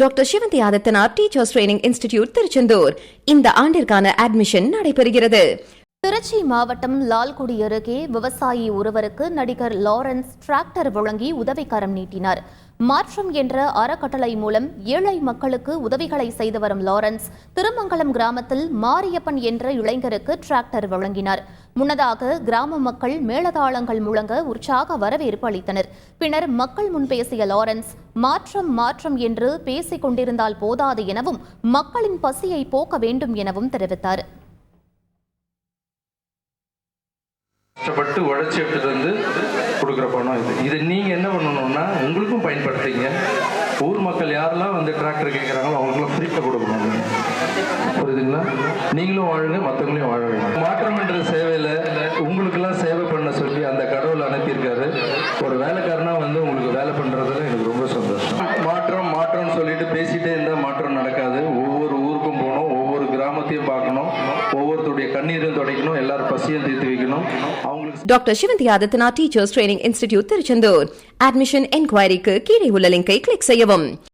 Doctor Sivanthi Adithanar teachers training institute Tiruchendur இந்த ஆண்டிற்கான admission நடைபெறுகிறது. திருச்சி மாவட்டம் லால்குடி அருகே விவசாயி ஒருவருக்கு நடிகர் லாரன்ஸ் டிராக்டர் வழங்கி உதவிக்கரம் நீட்டினார். மாற்றம் என்ற அறக்கட்டளை மூலம் ஏழை மக்களுக்கு உதவிகளை செய்து வரும் லாரன்ஸ் திருமங்கலம் கிராமத்தில் மாரியப்பன் என்ற இளைஞருக்கு டிராக்டர் வழங்கினார். முன்னதாக கிராம மக்கள் மேளதாளங்கள் முழங்க உற்சாக வரவேற்பு அளித்தனர். பின்னர் மக்கள் முன் பேசிய லாரன்ஸ் மாற்றம் மாற்றம் என்று பேசிக் கொண்டிருந்தால் போதாது எனவும் மக்களின் பசியை போக்க வேண்டும் எனவும் தெரிவித்தார். கஷ்டப்பட்டு உழைச்சி எடுத்து வந்து கொடுக்குற பணம் இது. இது நீங்கள் என்ன பண்ணணும்னா உங்களுக்கும் பயன்படுத்திங்க ஊர் மக்கள் யாரெல்லாம் வந்து டிராக்டர் கேட்குறாங்களோ அவங்களுக்குலாம் ஃப்ரீயாக கொடுக்கணும். புரியுதுங்களா? நீங்களும் வாழுங்க மற்றவங்களையும் வாழ வைங்க. மாற்றம் என்ற ஒரு வேலைக்காரனா வந்து உங்களுக்கு வேலை பண்ணுறதுல எனக்கு ரொம்ப சந்தோஷம். மாற்றம் மாற்றம்னு சொல்லிட்டு பேசிட்டே இருந்தால் மாற்றம் நடக்காது. ஒவ்வொரு ஊருக்கும் போகணும் ஒவ்வொரு கிராமத்தையும் பார்க்கணும் ஒவ்வொருத்தருடைய கண்ணீரையும் துடைக்கணும் எல்லாரும் பசியும் தீர்த்து வைக்கணும். அவங்களுக்கு doctor Sivanthi Adithanar teachers training institute Tiruchendur admission என்கொயரிக்கு கீழே உள்ள லிங்கை கிளிக் செய்யவும்.